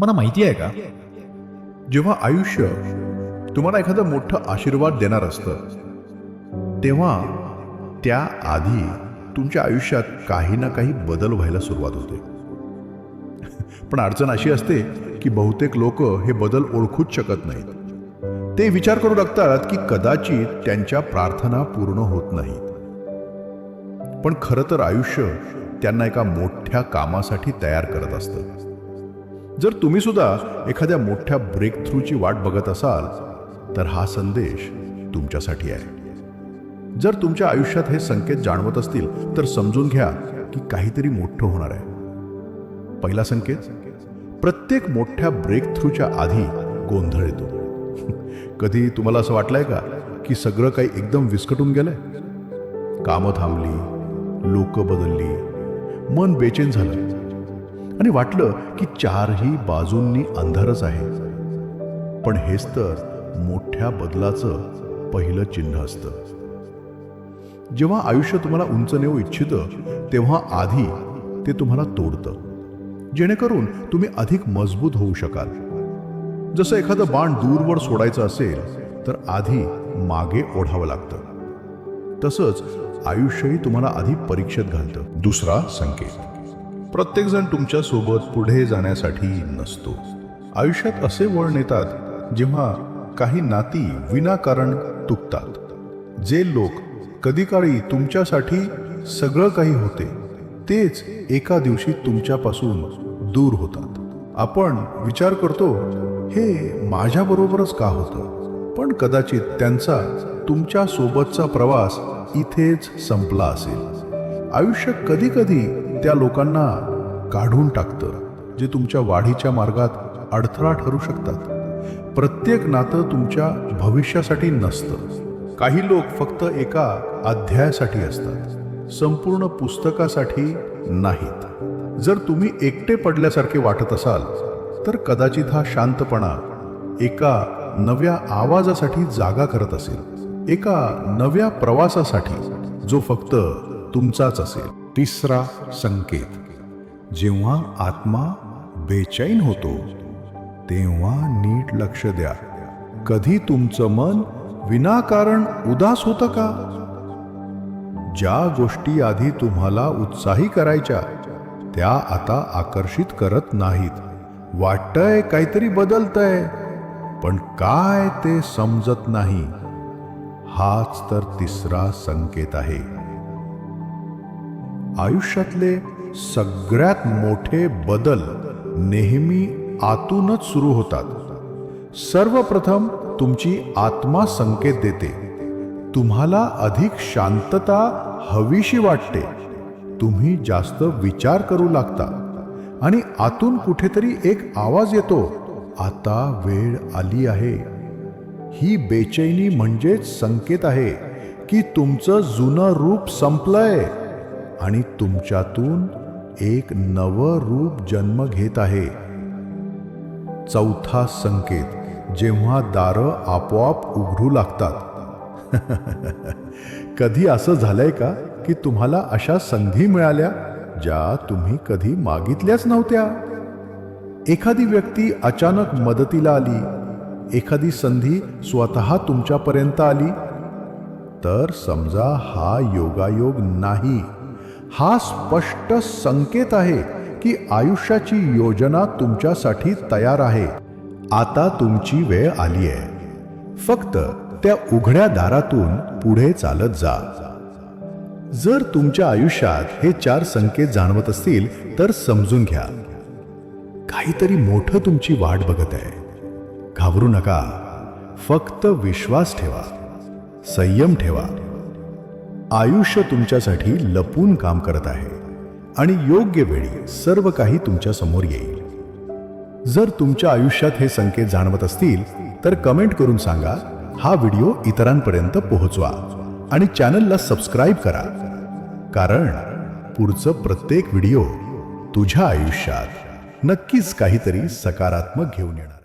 तुम्हाला माहिती आहे का? जेव्हा आयुष्य तुम्हाला एखादं मोठं आशीर्वाद देणार असतं तेव्हा त्या आधी तुमच्या आयुष्यात काही ना काही बदल व्हायला सुरुवात होते. पण अडचण अशी असते की बहुतेक लोक हे बदल ओळखूच शकत नाहीत. ते विचार करू लागतात की कदाचित त्यांच्या प्रार्थना पूर्ण होत नाहीत. पण खरं तर आयुष्य त्यांना एका मोठ्या कामासाठी तयार करत असतं. जर तुम्ही सुद्धा एखाद्या मोठ्या ब्रेक थ्रूची वाट बघत असाल तर हा संदेश तुमच्यासाठी आहे. जर तुमच्या आयुष्यात हे संकेत जाणवत असतील तर समजून घ्या की काहीतरी मोठं होणार आहे. पहिला संकेत प्रत्येक मोठ्या ब्रेक थ्रूच्या आधी गोंधळ येतो. कधी तुम्हाला असं वाटलंय का की सगळं काही एकदम विस्कटून गेलंय? कामं थांबली लोक बदलली मन बेचैन झालं. आणि वाटलं की चारही बाजूंनी अंधारच आहे. पण हेच तर मोठ्या बदलाचं पहिलं चिन्ह असतं. जेव्हा आयुष्य तुम्हाला उंच नेऊ इच्छितं तेव्हा आधी ते तुम्हाला तोडतं. जेणेकरून तुम्ही अधिक मजबूत होऊ शकाल. जसं एखादं बाण दूरवर सोडायचं असेल तर आधी मागे ओढावं लागतं. तसंच आयुष्यही तुम्हाला आधी परीक्षेत घालतं. दुसरा संकेत. प्रत्येकजण तुमच्यासोबत पुढे जाण्यासाठी नसतो. आयुष्यात असे वळण येतात जेव्हा काही नाती विनाकारण तुटतात. जे लोक कधीकाळी तुमच्यासाठी सगळं काही होते तेच एका दिवशी तुमच्यापासून दूर होतात. आपण विचार करतो हे माझ्याबरोबरच का होतं? पण कदाचित त्यांचा तुमच्या सोबतचा प्रवास इथेच संपला असेल. आयुष्य कधी कधी त्या लोकांना काढून टाकतं जे तुमच्या वाढीच्या मार्गात अडथळा ठरू शकतात. प्रत्येक नातं तुमच्या भविष्यासाठी नसतं. काही लोक फक्त एका अध्यायासाठी असतात. संपूर्ण पुस्तकासाठी नाहीत. जर तुम्ही एकटे पडल्यासारखे वाटत असाल तर कदाचित हा शांतपणा एका नव्या आवाजासाठी जागा करत असेल. एका नव्या प्रवासासाठी जो फक्त तुमचाच असेल. तिसरा संकेत. जेव्हा आत्मा बेचैन होतो तेव्हा नीट लक्ष द्या. कधी तुमचं मन विनाकारण उदास होतं का? ज्या गोष्टी आधी तुम्हाला उत्साही करायच्या त्या आता आकर्षित करत नाहीत. वाटतंय काहीतरी बदलतंय पण काय ते समजत नाही. हाच तर तिसरा संकेत आहे. आयुष्यातले सगळ्यात मोठे बदल नेहमी आतूनच सुरू होतात. सर्वप्रथम तुमची आत्मा संकेत देते. तुम्हाला अधिक शांतता हवीशी वाटते. तुम्ही जास्त विचार करू लागता. आणि आतून कुठेतरी एक आवाज येतो आता वेळ आली आहे. ही बेचैनी म्हणजेच संकेत आहे की तुमचं जुनं रूप संपलंय. आणि तुमच्यातून एक नवं रूप जन्म घेत आहे. चौथा संकेत जेव्हा दारं आपोआप उघडू लागतात. कधी असं झालंय का की तुम्हाला अशा संधी मिळाल्या ज्या तुम्ही कधी मागितल्याच नव्हत्या? एखादी व्यक्ती अचानक मदतीला आली एखादी संधी स्वतः तुमच्यापर्यंत आली तर समजा हा योगायोग नाही. हा स्पष्ट संकेत आहे की आयुष्याची योजना तुमच्यासाठी तयार आहे. आता तुमची वेळ आली आहे. फक्त त्या उघड्या दारातून पुढे चालत जा. जर तुमच्या आयुष्यात हे चार संकेत जाणवत असतील तर समजून घ्या. काहीतरी मोठं तुमची वाट बघत आहे. घाबरू नका. फक्त विश्वास ठेवा. संयम ठेवा. आयुष्य तुमच्यासाठी लपून काम करत आहे आणि योग्य वेळी सर्व काही तुमच्यासमोर येईल. जर तुमच्या आयुष्यात हे संकेत जाणवत असतील तर कमेंट करून सांगा हा व्हिडिओ इतरांपर्यंत पोहोचवा आणि चॅनलला सबस्क्राईब करा. कारण पुढचं प्रत्येक व्हिडिओ तुझ्या आयुष्यात नक्कीच काहीतरी सकारात्मक घेऊन येणार.